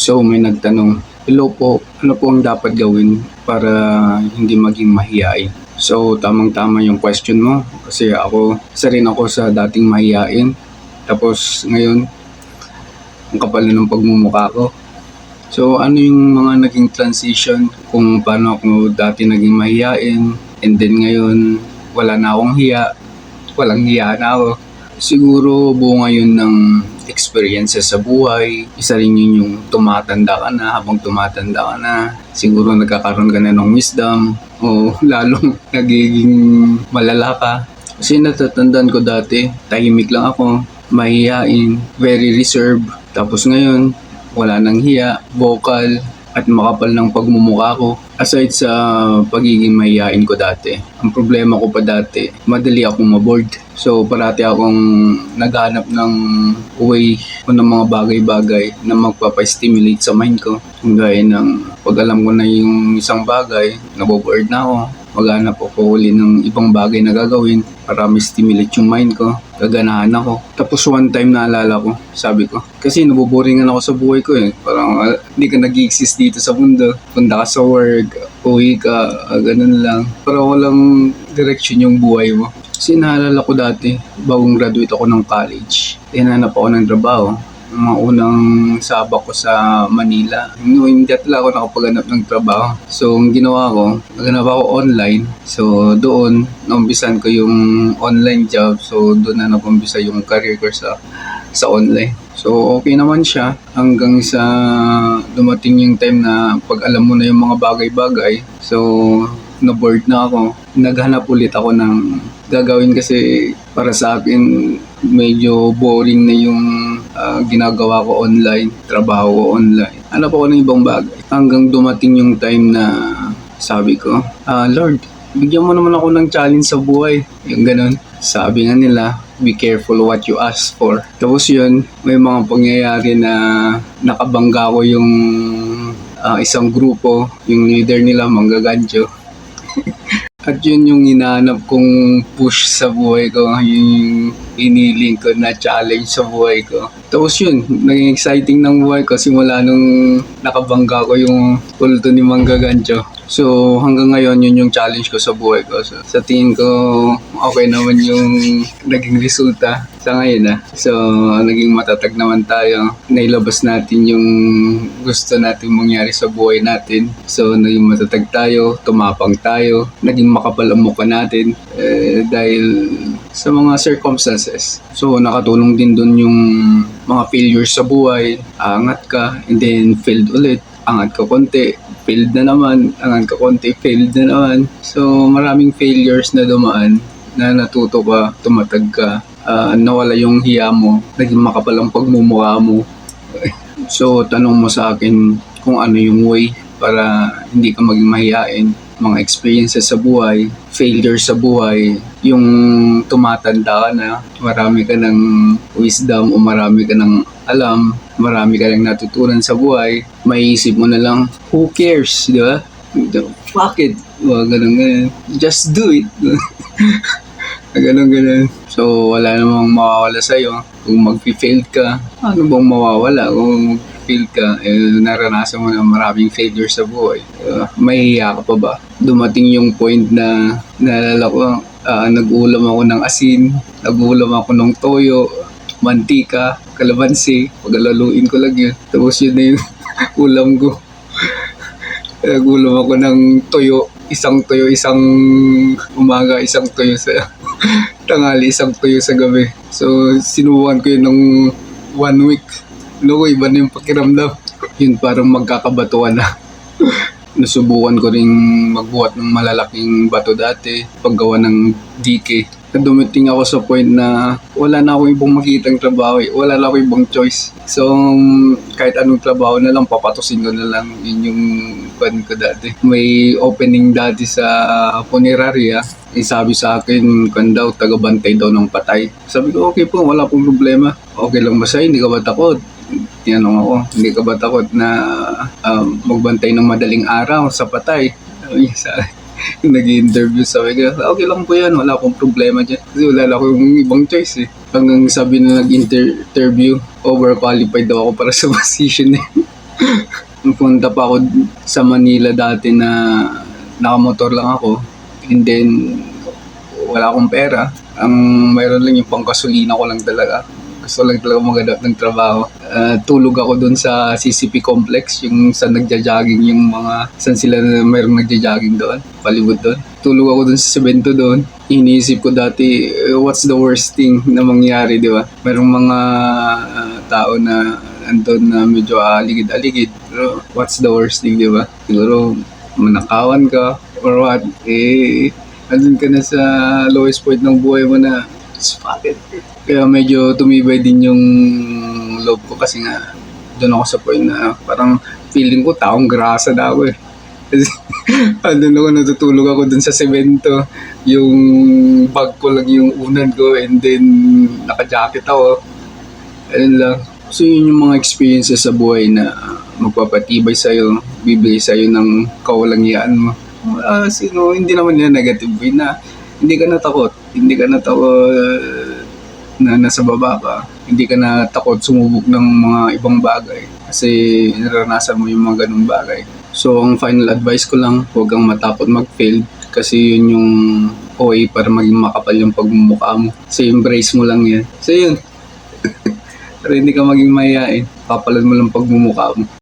So may nagtanong, Hello po, ano po ang dapat gawin para hindi maging mahiyain? So tamang-tama yung question mo kasi ako, isa rin ako sa dating mahiyain. Tapos ngayon, ang kapal na ng pagmumukha ko. So ano yung mga naging transition kung paano ako dati naging mahiyain and then ngayon wala na akong hiya, walang hiya na ako. Siguro buo ngayon ng experiences sa buhay. Isa rin yun yung tumatanda ka na, habang tumatanda ka na, siguro nagkakaroon ka na ng wisdom o lalong nagiging malala ka. Kasi natatandaan ko dati, tahimik lang ako, mahihain, very reserved. Tapos ngayon, wala nang hiya, vocal, at makapal ng pagmumukha ko. Aside sa pagiging mahihain ko dati, ang problema ko pa dati, madali akong maboard. So parati akong naghanap ng way o ng mga bagay-bagay na magpapa-stimulate sa mind ko. Gaya ng pag alam ko na yung isang bagay, naboboard na ako, maghanap ako uli ng ibang bagay na gagawin para ma-stimulate yung mind ko. Gaganahan ako. Tapos one time naalala ko, sabi ko, kasi naboboringan ako sa buhay ko eh. Parang ah, hindi ka nag exist dito sa mundo. Punta ka sa work, uwi ka, ah, ganun lang. Parang walang direction yung buhay mo. Kasi naalala ko dati, bagong graduate ako ng college, hinanap ako ng trabaho ang mga unang sabak ko sa Manila. Talaga ako nakapaghanap ng trabaho. So, ang ginawa ko, naghanap ako online. So, doon, naumpisan ko yung online job. So, doon na nakumpisa yung career ko sa sa online. So, okay naman siya hanggang sa dumating yung time na pag alam mo na yung mga bagay-bagay. So, na-bored na ako. Naghanap ulit ako ng gagawin kasi para sa akin medyo boring na yung ah, ginagawa ko online, trabaho ko online. Hanap ako ng ibang bagay. Hanggang dumating yung time na sabi ko, ah Lord, bigyan mo naman ako ng challenge sa buhay. Yung ganun. Sabi nga nila, be careful what you ask for. Tapos yun, may mga pangyayari na nakabangga ko yung ah, isang grupo, yung leader nila, Manggagancho. At yun yung hinahanap kong push sa buhay ko, yung iniling ko na challenge sa buhay ko. Tapos yun, naging exciting ng buhay ko simula nung nakabangga ko yung kulto ni Mangga Gancho. So hanggang ngayon yun yung challenge ko sa buhay ko. So, sa tingin ko okay naman yung naging resulta sa ngayon ah. So naging matatag naman tayo. Nailabas natin yung gusto natin mangyari sa buhay natin. So naging matatag tayo, tumapang tayo, naging makapal ang mukha natin eh, dahil sa mga circumstances. So nakatulong din dun yung mga failures sa buhay, angat ka, and then failed ulit, angat ka konti, failed na naman, angat ka konti, failed na naman. So maraming failures na dumaan na natuto ka, tumatag ka, ah, nawala yung hiya mo, naging makapal ang pagmumukha mo. So tanong mo sa akin kung ano yung way para hindi ka maging mahihain, mga experiences sa buhay, failure sa buhay, yung tumatanda ka na, marami ka ng wisdom o marami ka ng alam, marami ka ng natutunan sa buhay, maiisip mo na lang, who cares, di ba? Fuck it. Mga ganun, ganun. Just do it. ganun, ganun. So, wala namang mawawala sa'yo. Kung mag-fail ka, ano bang mawawala? Kung mag-fail ka, eh, naranasan mo na maraming failure sa buhay. Uh, mahihiya ka pa ba? Dumating yung point na naalala ko, ah, nag-ulam ako ng asin, nag-ulam ako ng toyo, mantika, kalamansi, pagalaluin ko lang yun. Tapos yun na yung ulam ko. Nagulam ako ng toyo, isang toyo, isang umaga, isang toyo sa tangali, isang toyo sa gabi. So, sinubukan ko yun ng one week. Naku, iba na yung pakiramdam. yun parang magkakabatuan na. Nasubukan ko rin magbuhat ng malalaking bato dati, paggawa ng dike. Dumating ako sa point na wala na ako ibang makitang trabaho eh. Wala na ako ibang choice. So, kahit anong trabaho na lang, papatusin ko na lang. Yun yung pan ko dati. May opening dati sa funeraria. Eh, sabi sa akin, kan daw, tagabantay daw ng patay. Sabi ko, okay po, wala pong problema. Okay lang ba sa'yo? Hindi ka ba takot? Tinanong ako, hindi ka ba takot na um, magbantay ng madaling araw sa patay? Sabi sa akin nag-interview sabi ko, okay lang po yan, wala akong problema dyan. Kasi wala na akong ibang choice eh. Hanggang sabi na nag-interview, overqualified daw ako para sa position eh. Pumunta pa ako sa Manila dati na nakamotor lang ako. And then, wala akong pera. Ang mayroon lang yung pangkasulina ko lang talaga. Gusto lang talaga maghanap ng trabaho. Ah, tulog ako doon sa CCP complex, yung sa nagja-jogging, yung mga, saan sila na mayroong nagja-jogging doon, palibot doon. Tulog ako doon sa semento doon. Iniisip ko dati, eh, what's the worst thing na mangyari, di ba? Mayroong mga ah, tao na andun na medyo aligid-aligid. Pero what's the worst thing, di ba? Siguro manakawan ka or what. Eh, andun ka na sa lowest point ng buhay mo na just fuck it. Kaya medyo tumibay din yung loob ko kasi nga doon ako sa point na parang feeling ko taong grasa na ako eh. Kasi andun ako natutulog ako dun sa semento. Yung bag ko lang yung unan ko and then naka-jacket ako. Ayun lang. So yun yung mga experiences sa buhay na magpapatibay sa'yo, bibigay sa'yo ng kawalangyaan mo. Ah, sino, hindi naman yan negative way na hindi ka natakot. Hindi ka natakot na nasa baba ka. Hindi ka natakot sumubok ng mga ibang bagay kasi naranasan mo yung mga ganung bagay. So, ang final advice ko lang, huwag kang matakot mag-fail kasi yun yung way para maging makapal yung pagmumukha mo. So, embrace mo lang yan. So, yun. Para hindi ka maging mayayain, kapalan mo lang pagmumukha mo.